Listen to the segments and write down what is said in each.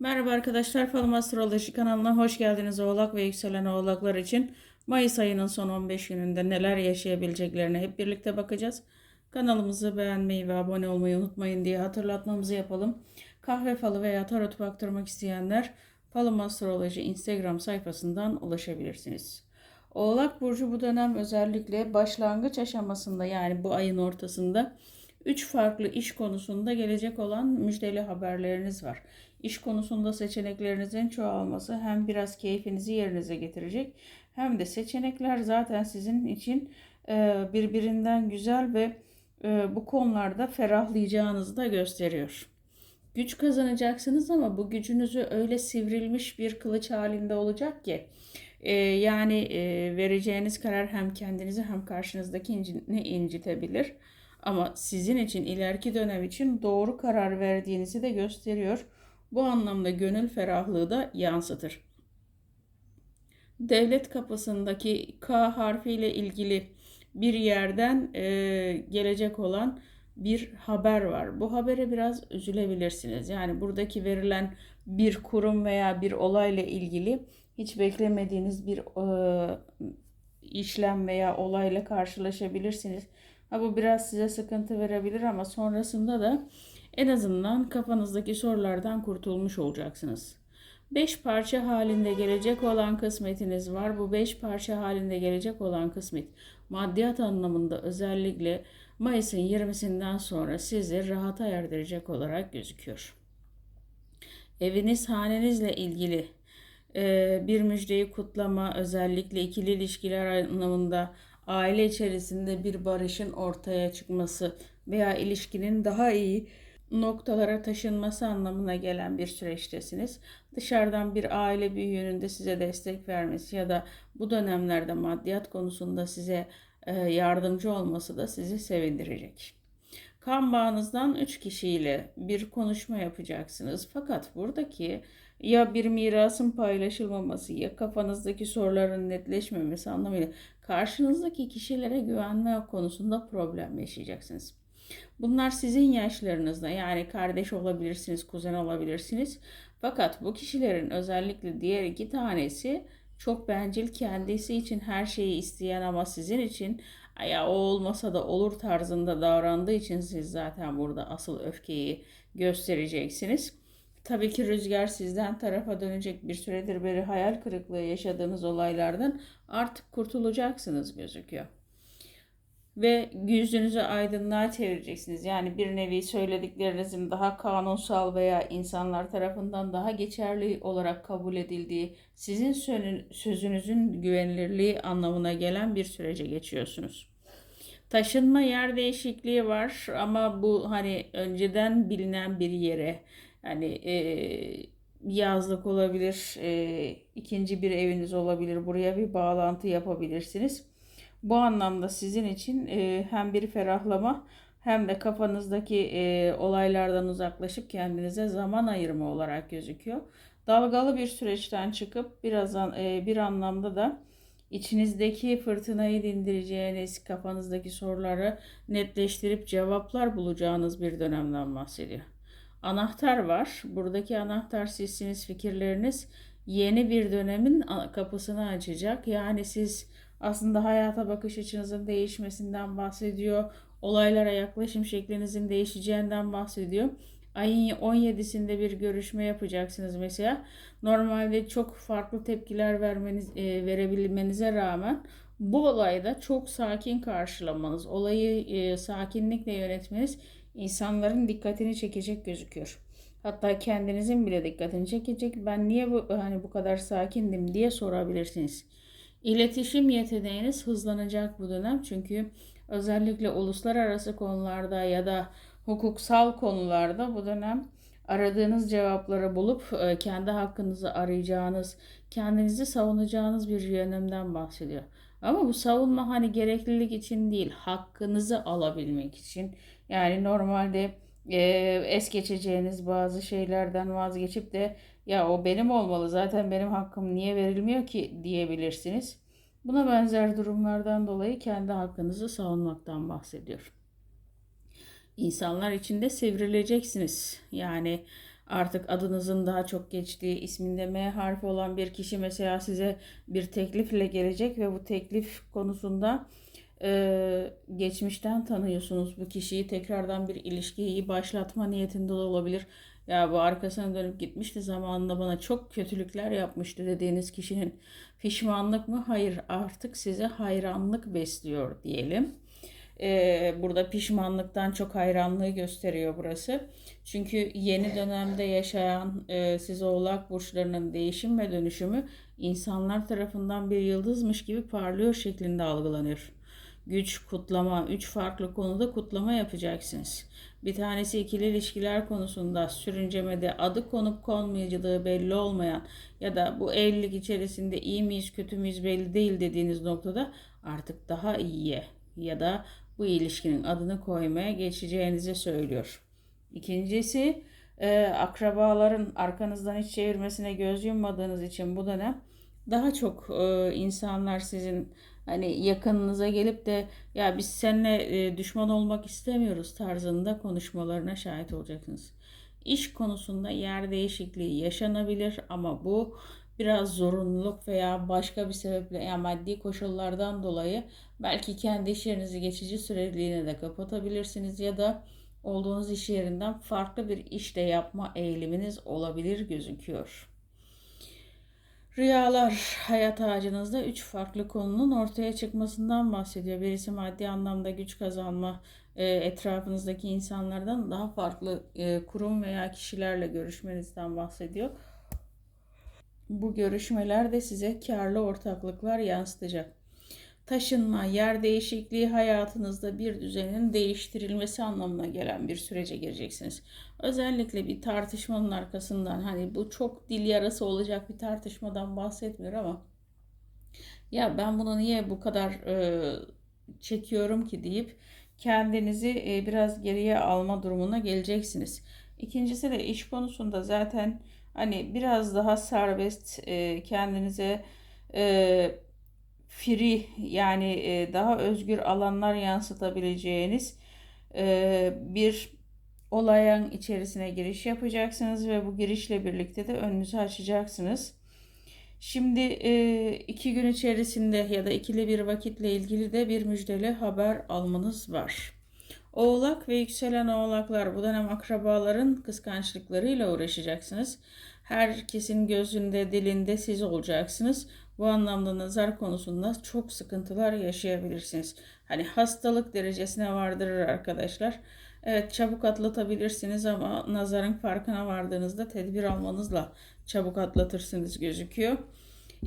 Merhaba arkadaşlar, Falım Astroloji kanalına hoş geldiniz. Oğlak ve yükselen oğlaklar için Mayıs ayının son 15 gününde neler yaşayabileceklerine hep birlikte bakacağız. Kanalımızı beğenmeyi ve abone olmayı unutmayın diye hatırlatmamızı yapalım. Kahve falı veya tarot baktırmak isteyenler Falım Astroloji Instagram sayfasından ulaşabilirsiniz. Oğlak Burcu bu dönem özellikle başlangıç aşamasında yani bu ayın ortasında 3 farklı iş konusunda gelecek olan müjdeli haberleriniz var. İş konusunda seçeneklerinizin çoğalması hem biraz keyfinizi yerinize getirecek hem de seçenekler zaten sizin için e, birbirinden güzel ve e, bu konularda ferahlayacağınızı da gösteriyor. Güç kazanacaksınız ama bu gücünüzü öyle sivrilmiş bir kılıç halinde olacak ki e, yani vereceğiniz karar hem kendinizi hem karşınızdakini incitebilir. Ama sizin için ileriki dönem için doğru karar verdiğinizi de gösteriyor. Bu anlamda gönül ferahlığı da yansıtır. Devlet kapısındaki K harfiyle ilgili bir yerden e, gelecek olan bir haber var. Bu habere biraz üzülebilirsiniz. Yani buradaki verilen bir kurum veya bir olayla ilgili hiç beklemediğiniz bir e, işlem veya olayla karşılaşabilirsiniz. Ha, bu biraz size sıkıntı verebilir ama sonrasında da en azından kafanızdaki sorulardan kurtulmuş olacaksınız. 5 parça halinde gelecek olan kısmetiniz var. Bu 5 parça halinde gelecek olan kısmet maddiyat anlamında özellikle Mayıs'ın 20'sinden sonra sizi rahata erdirecek olarak gözüküyor. Eviniz, hanenizle ilgili e, bir müjdeyi kutlama, özellikle ikili ilişkiler anlamında aile içerisinde bir barışın ortaya çıkması veya ilişkinin daha iyi noktalara taşınması anlamına gelen bir süreçtesiniz. Dışarıdan bir aile büyüğünün de size destek vermesi ya da bu dönemlerde maddiyat konusunda size e, yardımcı olması da sizi sevindirecek. Kan bağınızdan 3 kişiyle bir konuşma yapacaksınız. Fakat buradaki ya bir mirasın paylaşılmaması ya kafanızdaki soruların netleşmemesi anlamıyla karşınızdaki kişilere güvenme konusunda problem yaşayacaksınız. Bunlar sizin yaşlarınızda yani kardeş olabilirsiniz, kuzen olabilirsiniz. Fakat bu kişilerin özellikle diğer iki tanesi çok bencil kendisi için her şeyi isteyen ama sizin için ya o olmasa da olur tarzında davrandığı için siz zaten burada asıl öfkeyi göstereceksiniz. Tabii ki rüzgar sizden tarafa dönecek bir süredir beri hayal kırıklığı yaşadığınız olaylardan artık kurtulacaksınız gözüküyor. Ve yüzünüzü aydınlığa çevireceksiniz. Yani bir nevi söylediklerinizin daha kanunsal veya insanlar tarafından daha geçerli olarak kabul edildiği, sizin sözünüzün güvenilirliği anlamına gelen bir sürece geçiyorsunuz. Taşınma yer değişikliği var ama bu hani önceden bilinen bir yere yani e, yazlık olabilir, e, ikinci bir eviniz olabilir. Buraya bir bağlantı yapabilirsiniz. Bu anlamda sizin için e, hem bir ferahlama hem de kafanızdaki e, olaylardan uzaklaşıp kendinize zaman ayırma olarak gözüküyor. Dalgalı bir süreçten çıkıp birazdan e, bir anlamda da içinizdeki fırtınayı dindireceğiniz, kafanızdaki soruları netleştirip cevaplar bulacağınız bir dönemden bahsediyor. Anahtar var. Buradaki anahtar sizsiniz, fikirleriniz yeni bir dönemin kapısını açacak. Yani siz aslında hayata bakış açınızın değişmesinden bahsediyor. Olaylara yaklaşım şeklinizin değişeceğinden bahsediyor. Ayın 17'sinde bir görüşme yapacaksınız mesela. Normalde çok farklı tepkiler vermeniz, e, verebilmenize rağmen bu olayda çok sakin karşılamanız, olayı e, sakinlikle yönetmeniz insanların dikkatini çekecek gözüküyor. Hatta kendinizin bile dikkatini çekecek. Ben niye bu hani bu kadar sakindim diye sorabilirsiniz. İletişim yeteneğiniz hızlanacak bu dönem çünkü özellikle uluslararası konularda ya da hukuksal konularda bu dönem aradığınız cevapları bulup e, kendi hakkınızı arayacağınız, kendinizi savunacağınız bir yönemden bahsediyor. Ama bu savunma hani gereklilik için değil, hakkınızı alabilmek için. Yani normalde e, es geçeceğiniz bazı şeylerden vazgeçip de ya o benim olmalı zaten benim hakkım niye verilmiyor ki diyebilirsiniz. Buna benzer durumlardan dolayı kendi hakkınızı savunmaktan bahsediyor. İnsanlar içinde sivrileceksiniz. Yani artık adınızın daha çok geçtiği, isminde M harfi olan bir kişi mesela size bir teklifle gelecek ve bu teklif konusunda e, geçmişten tanıyorsunuz bu kişiyi tekrardan bir ilişkiyi başlatma niyetinde de olabilir. Ya bu arkasına dönüp gitmişti zamanında bana çok kötülükler yapmıştı dediğiniz kişinin pişmanlık mı? Hayır artık size hayranlık besliyor diyelim. Ee, burada pişmanlıktan çok hayranlığı gösteriyor burası. Çünkü yeni dönemde yaşayan e, siz oğlak burçlarının değişim ve dönüşümü insanlar tarafından bir yıldızmış gibi parlıyor şeklinde algılanıyor güç, kutlama, üç farklı konuda kutlama yapacaksınız. Bir tanesi ikili ilişkiler konusunda sürüncemede adı konup konmayacağı belli olmayan ya da bu evlilik içerisinde iyi miyiz kötü müyüz belli değil dediğiniz noktada artık daha iyiye ya da bu ilişkinin adını koymaya geçeceğinizi söylüyor. İkincisi e, akrabaların arkanızdan hiç çevirmesine göz yummadığınız için bu dönem daha çok e, insanlar sizin hani yakınınıza gelip de ya biz seninle e, düşman olmak istemiyoruz tarzında konuşmalarına şahit olacaksınız. İş konusunda yer değişikliği yaşanabilir ama bu biraz zorunluluk veya başka bir sebeple yani maddi koşullardan dolayı belki kendi iş yerinizi geçici süreliğine de kapatabilirsiniz ya da olduğunuz iş yerinden farklı bir işte yapma eğiliminiz olabilir gözüküyor. Rüyalar hayat ağacınızda üç farklı konunun ortaya çıkmasından bahsediyor. Birisi maddi anlamda güç kazanma, e, etrafınızdaki insanlardan daha farklı e, kurum veya kişilerle görüşmenizden bahsediyor. Bu görüşmeler de size karlı ortaklıklar yansıtacak taşınma, yer değişikliği hayatınızda bir düzenin değiştirilmesi anlamına gelen bir sürece gireceksiniz. Özellikle bir tartışmanın arkasından hani bu çok dil yarası olacak bir tartışmadan bahsetmiyor ama ya ben bunu niye bu kadar e, çekiyorum ki deyip kendinizi e, biraz geriye alma durumuna geleceksiniz. İkincisi de iş konusunda zaten hani biraz daha serbest e, kendinize e, free yani e, daha özgür alanlar yansıtabileceğiniz e, bir olayın içerisine giriş yapacaksınız ve bu girişle birlikte de önünüzü açacaksınız. Şimdi e, iki gün içerisinde ya da ikili bir vakitle ilgili de bir müjdeli haber almanız var. Oğlak ve yükselen oğlaklar bu dönem akrabaların kıskançlıklarıyla uğraşacaksınız. Herkesin gözünde, dilinde siz olacaksınız. Bu anlamda nazar konusunda çok sıkıntılar yaşayabilirsiniz. Hani hastalık derecesine vardırır arkadaşlar. Evet çabuk atlatabilirsiniz ama nazarın farkına vardığınızda tedbir almanızla çabuk atlatırsınız gözüküyor.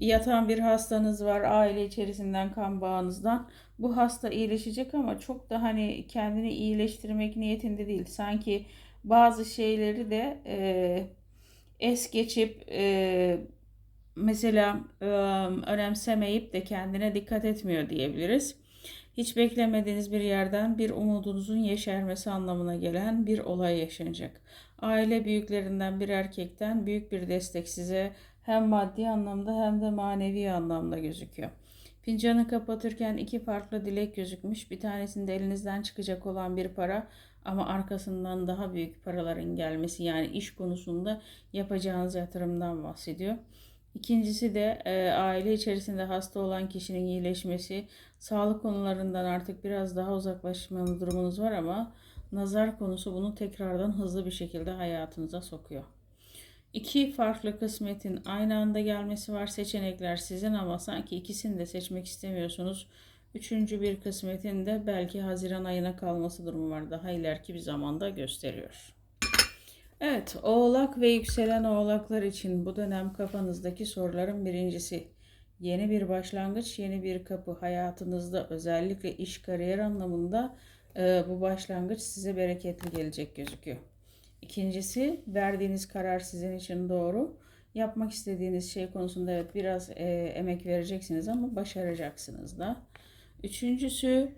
Yatan bir hastanız var aile içerisinden kan bağınızdan. Bu hasta iyileşecek ama çok da hani kendini iyileştirmek niyetinde değil. Sanki bazı şeyleri de e, es geçip e, mesela e, önemsemeyip de kendine dikkat etmiyor diyebiliriz. Hiç beklemediğiniz bir yerden bir umudunuzun yeşermesi anlamına gelen bir olay yaşanacak. Aile büyüklerinden bir erkekten büyük bir destek size hem maddi anlamda hem de manevi anlamda gözüküyor. Fincanı kapatırken iki farklı dilek gözükmüş. Bir tanesinde elinizden çıkacak olan bir para ama arkasından daha büyük paraların gelmesi yani iş konusunda yapacağınız yatırımdan bahsediyor. İkincisi de e, aile içerisinde hasta olan kişinin iyileşmesi, sağlık konularından artık biraz daha uzaklaşma durumunuz var ama nazar konusu bunu tekrardan hızlı bir şekilde hayatınıza sokuyor. İki farklı kısmetin aynı anda gelmesi var. Seçenekler sizin ama sanki ikisini de seçmek istemiyorsunuz. Üçüncü bir kısmetin de belki Haziran ayına kalması durumu var. Daha ileriki bir zamanda gösteriyor. Evet, oğlak ve yükselen oğlaklar için bu dönem kafanızdaki soruların birincisi yeni bir başlangıç, yeni bir kapı hayatınızda özellikle iş kariyer anlamında e, bu başlangıç size bereketli gelecek gözüküyor. İkincisi verdiğiniz karar sizin için doğru. Yapmak istediğiniz şey konusunda evet biraz e, emek vereceksiniz ama başaracaksınız da. Üçüncüsü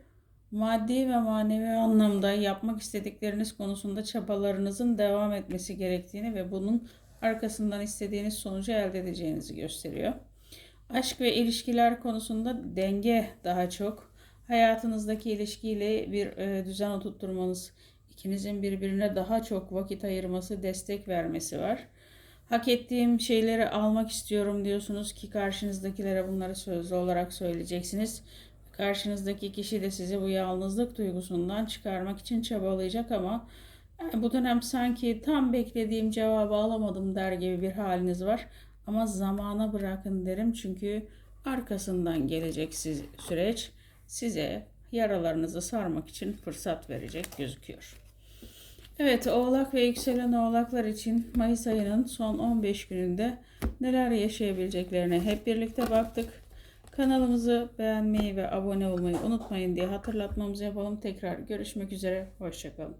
maddi ve manevi anlamda yapmak istedikleriniz konusunda çabalarınızın devam etmesi gerektiğini ve bunun arkasından istediğiniz sonucu elde edeceğinizi gösteriyor. Aşk ve ilişkiler konusunda denge daha çok hayatınızdaki ilişkiyle bir e, düzen oturtturmanız, İkinizin birbirine daha çok vakit ayırması, destek vermesi var. Hak ettiğim şeyleri almak istiyorum diyorsunuz ki karşınızdakilere bunları sözlü olarak söyleyeceksiniz. Karşınızdaki kişi de sizi bu yalnızlık duygusundan çıkarmak için çabalayacak ama yani bu dönem sanki tam beklediğim cevabı alamadım der gibi bir haliniz var. Ama zamana bırakın derim çünkü arkasından gelecek siz, süreç size yaralarınızı sarmak için fırsat verecek gözüküyor. Evet, Oğlak ve yükselen Oğlaklar için Mayıs ayının son 15 gününde neler yaşayabileceklerine hep birlikte baktık. Kanalımızı beğenmeyi ve abone olmayı unutmayın diye hatırlatmamızı yapalım. Tekrar görüşmek üzere, hoşçakalın.